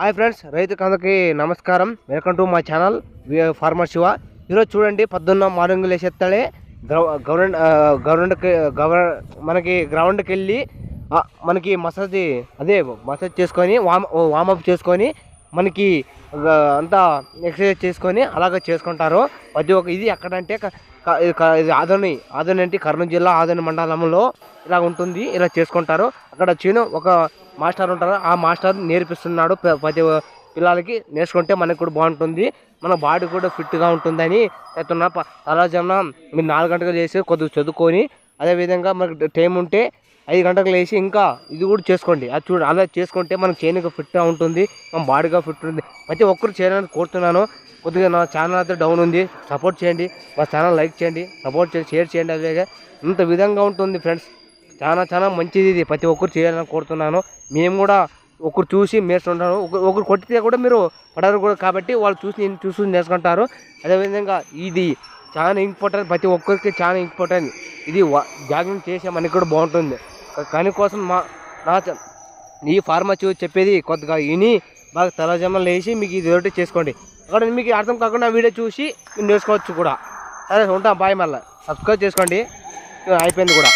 Hi friends రైతు కందకి నమస్కారం. వెల్కమ్ టు మా ఛానల్. ఫార్మర్ శివ. ఈరోజు చూడండి పొద్దున్న మార్నింగ్ లేసేస్తాడే గవర్నమెంట్ గవర్నమెంట్కి గవర్ మనకి గ్రౌండ్కి వెళ్ళి మనకి మసాజ్ అదే మసాజ్ చేసుకొని వామ్ వామప్ చేసుకొని మనకి అంతా ఎక్సర్సైజ్ చేసుకొని అలాగ చేసుకుంటారు. ప్రతి ఒక్క ఇది ఎక్కడంటే ఇది ఆదోని ఆదోని అంటే కర్నూలు జిల్లా ఆదోని మండలంలో ఇలా ఉంటుంది ఇలా చేసుకుంటారు. అక్కడ చీను ఒక మాస్టర్ ఉంటారు. ఆ మాస్టర్ నేర్పిస్తున్నాడు ప్రతి పిల్లలకి. నేర్చుకుంటే మనకు కూడా బాగుంటుంది. మన బాడీ కూడా ఫిట్గా ఉంటుందని చెప్తున్నా. ప- మీరు నాలుగు గంటలకు చేసి కొద్దిగా చదువుకొని అదేవిధంగా మనకు టైం ఉంటే ఐదు గంటలకు లేచి ఇంకా ఇది కూడా చేసుకోండి. అది చూడ అలా చేసుకుంటే మనకు చేయనికి ఫిట్గా ఉంటుంది మన బాడీగా ఫిట్ ఉంటుంది. ప్రతి ఒక్కరు చేయాలని కోరుతున్నాను. కొద్దిగా నా ఛానల్ అయితే డౌన్ ఉంది. సపోర్ట్ చేయండి. మా ఛానల్ లైక్ చేయండి. సపోర్ట్ చేయండి షేర్ చేయండి. అదే ఇంత విధంగా ఉంటుంది ఫ్రెండ్స్. చాలా చాలా మంచిది ఇది. ప్రతి ఒక్కరు చేయాలని కోరుతున్నాను. మేము కూడా ఒకరు చూసి నేర్చుకుంటాను ఒకరు ఒకరు కొట్టితే కూడా మీరు పడరు కూడా కాబట్టి వాళ్ళు చూసి నేను చూసి నేర్చుకుంటారు. అదేవిధంగా ఇది చాలా ఇంపార్టెంట్. ప్రతి ఒక్కరికి చాలా ఇంపార్టెంట్. ఇది జాగింగ్ చేసే కూడా బాగుంటుంది. దాని కోసం మా నా చ- ఈ ఫార్మసీ చెప్పేది కొద్దిగా విని బాగా తలజమలు లేచి మీకు ఇది ఒకటి చేసుకోండి. అక్కడ మీకు అర్థం కాకుండా వీడియో చూసి నేర్చుకోవచ్చు కూడా. సరే ఉంటాం బాయ్ మళ్ళీ. సబ్స్క్రైబ్ చేసుకోండి. అయిపోయింది కూడా.